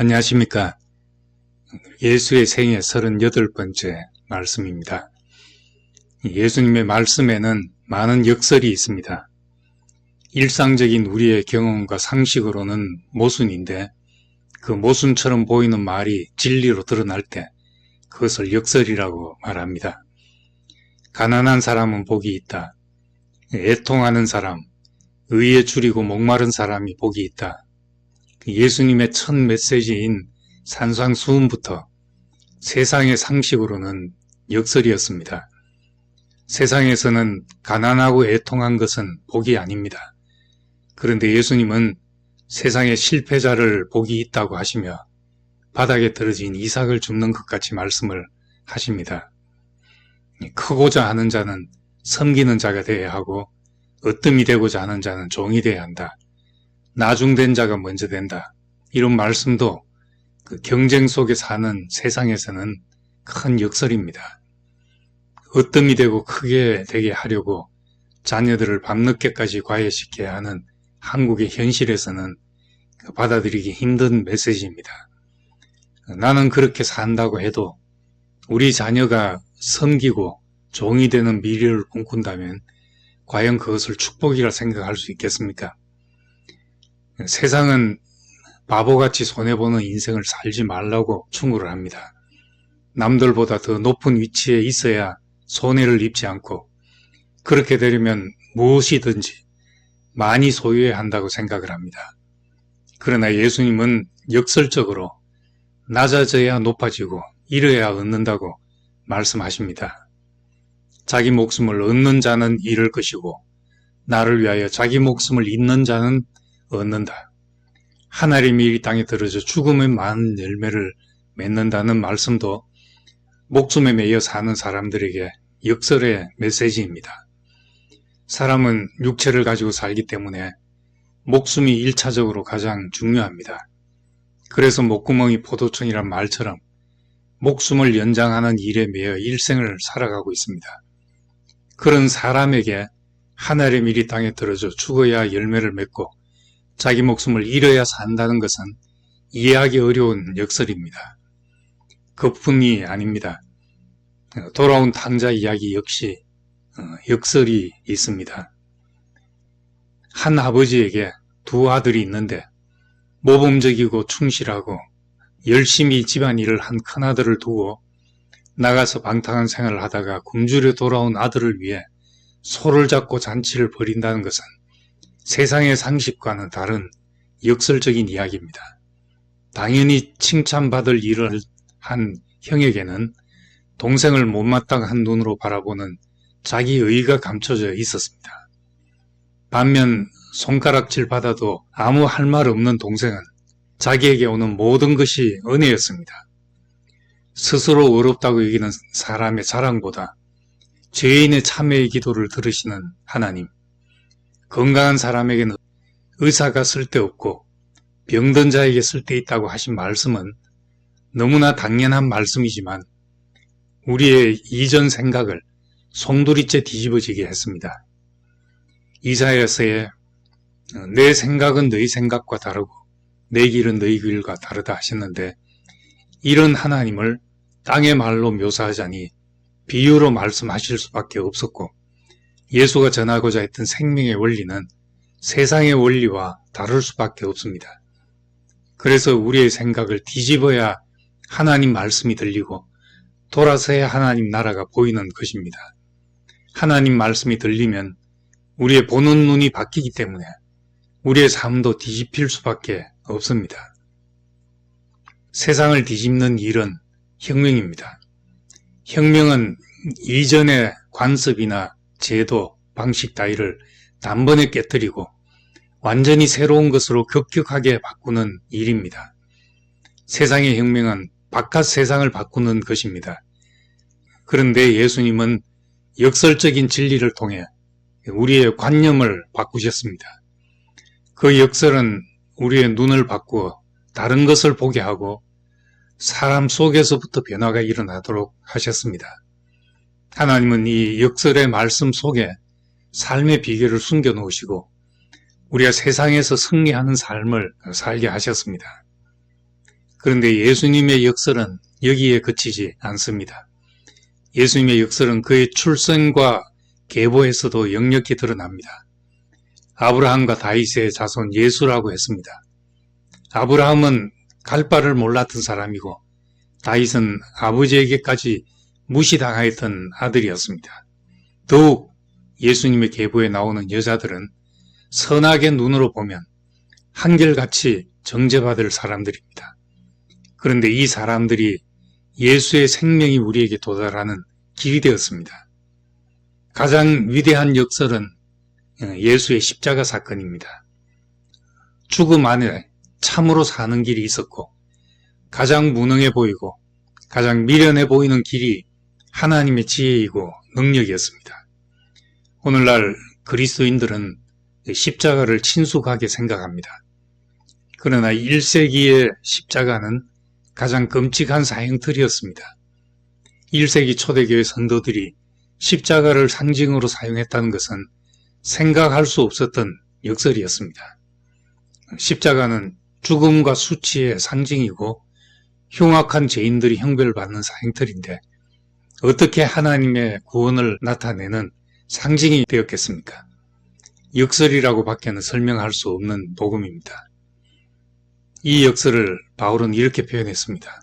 안녕하십니까. 예수의 생애 38번째 말씀입니다. 예수님의 말씀에는 많은 역설이 있습니다. 일상적인 우리의 경험과 상식으로는 모순인데 그 모순처럼 보이는 말이 진리로 드러날 때 그것을 역설이라고 말합니다. 가난한 사람은 복이 있다. 애통하는 사람, 의에 줄이고 목마른 사람이 복이 있다. 예수님의 첫 메시지인 산상수훈부터 세상의 상식으로는 역설이었습니다. 세상에서는 가난하고 애통한 것은 복이 아닙니다. 그런데 예수님은 세상의 실패자를 복이 있다고 하시며 바닥에 떨어진 이삭을 줍는 것 같이 말씀을 하십니다. 크고자 하는 자는 섬기는 자가 되어야 하고 으뜸이 되고자 하는 자는 종이 되어야 한다. 나중된 자가 먼저 된다. 이런 말씀도 그 경쟁 속에 사는 세상에서는 큰 역설입니다. 으뜸이 되고 크게 되게 하려고 자녀들을 밤늦게까지 과외시켜야 하는 한국의 현실에서는 받아들이기 힘든 메시지입니다. 나는 그렇게 산다고 해도 우리 자녀가 섬기고 종이 되는 미래를 꿈꾼다면 과연 그것을 축복이라 생각할 수 있겠습니까? 세상은 바보같이 손해보는 인생을 살지 말라고 충고를 합니다. 남들보다 더 높은 위치에 있어야 손해를 입지 않고 그렇게 되려면 무엇이든지 많이 소유해야 한다고 생각을 합니다. 그러나 예수님은 역설적으로 낮아져야 높아지고 잃어야 얻는다고 말씀하십니다. 자기 목숨을 얻는 자는 잃을 것이고 나를 위하여 자기 목숨을 잃는 자는 얻는다. 하나님이 이 땅에 들어져 죽음의 많은 열매를 맺는다는 말씀도 목숨에 매여 사는 사람들에게 역설의 메시지입니다. 사람은 육체를 가지고 살기 때문에 목숨이 1차적으로 가장 중요합니다. 그래서 목구멍이 포도청이란 말처럼 목숨을 연장하는 일에 매여 일생을 살아가고 있습니다. 그런 사람에게 하나님의 일이 땅에 들어져 죽어야 열매를 맺고 자기 목숨을 잃어야 산다는 것은 이해하기 어려운 역설입니다. 그뿐이 아닙니다. 돌아온 탕자 이야기 역시 어, 역설이 있습니다. 한 아버지에게 두 아들이 있는데 모범적이고 충실하고 열심히 집안일을 한 큰아들을 두고 나가서 방탕한 생활을 하다가 굶주려 돌아온 아들을 위해 소를 잡고 잔치를 벌인다는 것은 세상의 상식과는 다른 역설적인 이야기입니다. 당연히 칭찬받을 일을 한 형에게는 동생을 못마땅한 눈으로 바라보는 자기 의가 감춰져 있었습니다. 반면 손가락질 받아도 아무 할 말 없는 동생은 자기에게 오는 모든 것이 은혜였습니다. 스스로 어렵다고 여기는 사람의 자랑보다 죄인의 참회의 기도를 들으시는 하나님, 건강한 사람에게는 의사가 쓸데없고 병든 자에게 쓸데있다고 하신 말씀은 너무나 당연한 말씀이지만 우리의 이전 생각을 송두리째 뒤집어지게 했습니다. 이사야서에 내 생각은 너희 생각과 다르고 내 길은 너희 길과 다르다 하셨는데 이런 하나님을 땅의 말로 묘사하자니 비유로 말씀하실 수밖에 없었고 예수가 전하고자 했던 생명의 원리는 세상의 원리와 다를 수밖에 없습니다. 그래서 우리의 생각을 뒤집어야 하나님 말씀이 들리고 돌아서야 하나님 나라가 보이는 것입니다. 하나님 말씀이 들리면 우리의 보는 눈이 바뀌기 때문에 우리의 삶도 뒤집힐 수밖에 없습니다. 세상을 뒤집는 일은 혁명입니다. 혁명은 이전의 관습이나 제도, 방식 따위를 단번에 깨뜨리고 완전히 새로운 것으로 급격하게 바꾸는 일입니다. 세상의 혁명은 바깥 세상을 바꾸는 것입니다. 그런데 예수님은 역설적인 진리를 통해 우리의 관념을 바꾸셨습니다. 그 역설은 우리의 눈을 바꾸어 다른 것을 보게 하고 사람 속에서부터 변화가 일어나도록 하셨습니다. 하나님은 이 역설의 말씀 속에 삶의 비결을 숨겨 놓으시고 우리가 세상에서 승리하는 삶을 살게 하셨습니다. 그런데 예수님의 역설은 여기에 그치지 않습니다. 예수님의 역설은 그의 출생과 계보에서도 역력히 드러납니다. 아브라함과 다윗의 자손 예수라고 했습니다. 아브라함은 갈 바를 몰랐던 사람이고 다윗은 아버지에게까지 무시당하였던 아들이었습니다. 더욱 예수님의 계보에 나오는 여자들은 선하게 눈으로 보면 한결같이 정죄받을 사람들입니다. 그런데 이 사람들이 예수의 생명이 우리에게 도달하는 길이 되었습니다. 가장 위대한 역설은 예수의 십자가 사건입니다. 죽음 안에 참으로 사는 길이 있었고 가장 무능해 보이고 가장 미련해 보이는 길이 하나님의 지혜이고 능력이었습니다. 오늘날 그리스도인들은 십자가를 친숙하게 생각합니다. 그러나 1세기의 십자가는 가장 끔찍한 사형틀이었습니다. 1세기 초대교회 선도들이 십자가를 상징으로 사용했다는 것은 생각할 수 없었던 역설이었습니다. 십자가는 죽음과 수치의 상징이고 흉악한 죄인들이 형벌받는 사형틀인데 어떻게 하나님의 구원을 나타내는 상징이 되었겠습니까? 역설이라고 밖에는 설명할 수 없는 복음입니다. 이 역설을 바울은 이렇게 표현했습니다.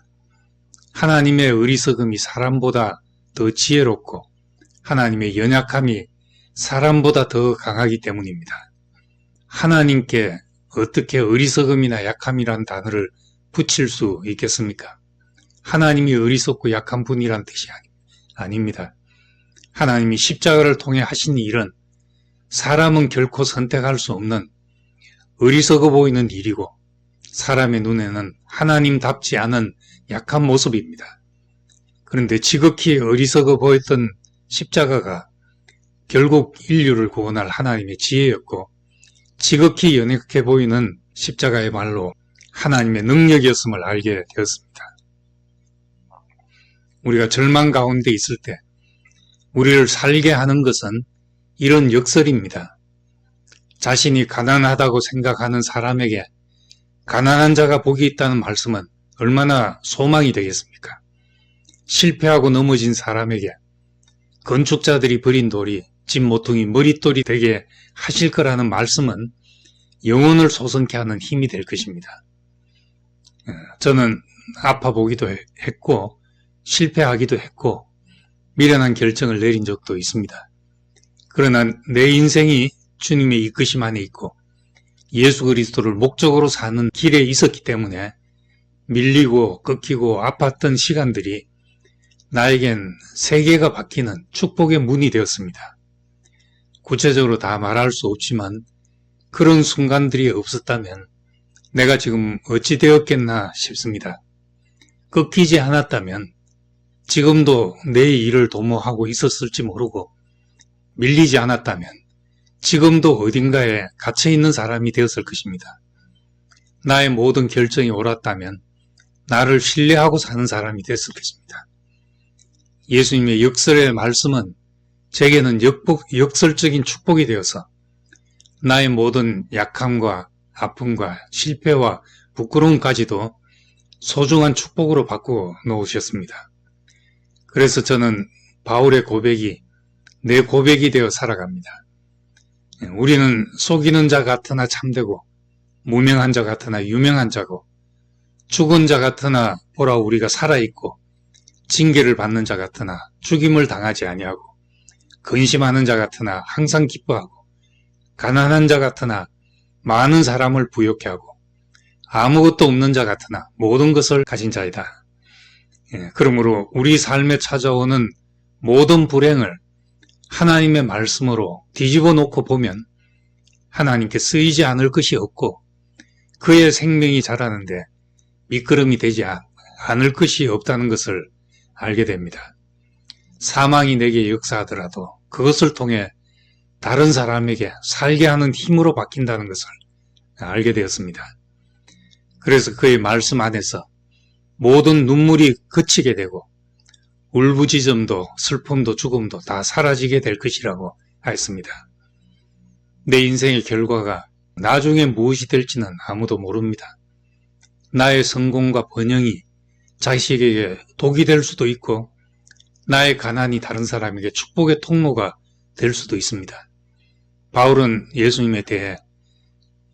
하나님의 어리석음이 사람보다 더 지혜롭고 하나님의 연약함이 사람보다 더 강하기 때문입니다. 하나님께 어떻게 어리석음이나 약함이란 단어를 붙일 수 있겠습니까? 하나님이 어리석고 약한 분이란 뜻이 아니, 아닙니다. 하나님이 십자가를 통해 하신 일은 사람은 결코 선택할 수 없는 어리석어 보이는 일이고 사람의 눈에는 하나님답지 않은 약한 모습입니다. 그런데 지극히 어리석어 보였던 십자가가 결국 인류를 구원할 하나님의 지혜였고 지극히 연약해 보이는 십자가의 말로 하나님의 능력이었음을 알게 되었습니다. 우리가 절망 가운데 있을 때 우리를 살게 하는 것은 이런 역설입니다. 자신이 가난하다고 생각하는 사람에게 가난한 자가 복이 있다는 말씀은 얼마나 소망이 되겠습니까? 실패하고 넘어진 사람에게 건축자들이 버린 돌이 집 모퉁이 머릿돌이 되게 하실 거라는 말씀은 영혼을 솟원케 하는 힘이 될 것입니다. 어, 저는 아파 보기도 했고 실패하기도 했고 미련한 결정을 내린 적도 있습니다. 그러나 내 인생이 주님의 이끄심 안에 있고 예수 그리스도를 목적으로 사는 길에 있었기 때문에 밀리고 꺾이고 아팠던 시간들이 나에겐 세계가 바뀌는 축복의 문이 되었습니다. 구체적으로 다 말할 수 없지만 그런 순간들이 없었다면 내가 지금 어찌 되었겠나 싶습니다. 꺾이지 않았다면 지금도 내 일을 도모하고 있었을지 모르고 밀리지 않았다면 지금도 어딘가에 갇혀 있는 사람이 되었을 것입니다. 나의 모든 결정이 옳았다면 나를 신뢰하고 사는 사람이 됐을 것입니다. 예수님의 역설의 말씀은 제게는 역복, 역설적인 축복이 되어서 나의 모든 약함과 아픔과 실패와 부끄러움까지도 소중한 축복으로 바꾸어 놓으셨습니다. 그래서 저는 바울의 고백이 내 고백이 되어 살아갑니다. 우리는 속이는 자 같으나 참되고 무명한 자 같으나 유명한 자고 죽은 자 같으나 보라 우리가 살아있고 징계를 받는 자 같으나 죽임을 당하지 아니하고 근심하는 자 같으나 항상 기뻐하고 가난한 자 같으나 많은 사람을 부욕해 하고 아무것도 없는 자 같으나 모든 것을 가진 자이다. 예, 그러므로 우리 삶에 찾아오는 모든 불행을 하나님의 말씀으로 뒤집어 놓고 보면 하나님께 쓰이지 않을 것이 없고 그의 생명이 자라는데 미끄럼이 되지 않을 것이 없다는 것을 알게 됩니다. 사망이 내게 역사하더라도 그것을 통해 다른 사람에게 살게 하는 힘으로 바뀐다는 것을 알게 되었습니다. 그래서 그의 말씀 안에서 모든 눈물이 그치게 되고 울부짖음도 슬픔도 죽음도 다 사라지게 될 것이라고 하였습니다. 내 인생의 결과가 나중에 무엇이 될지는 아무도 모릅니다. 나의 성공과 번영이 자식에게 독이 될 수도 있고 나의 가난이 다른 사람에게 축복의 통로가 될 수도 있습니다. 바울은 예수님에 대해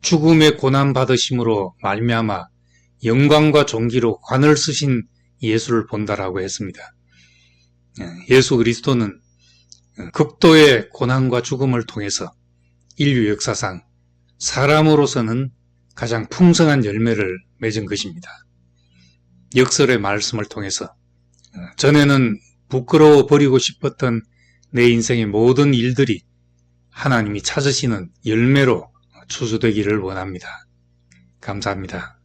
죽음의 고난 받으심으로 말미암아 영광과 존귀로 관을 쓰신 예수를 본다라고 했습니다. 예수 그리스도는 극도의 고난과 죽음을 통해서 인류 역사상 사람으로서는 가장 풍성한 열매를 맺은 것입니다. 역설의 말씀을 통해서 전에는 부끄러워 버리고 싶었던 내 인생의 모든 일들이 하나님이 찾으시는 열매로 추수되기를 원합니다. 감사합니다.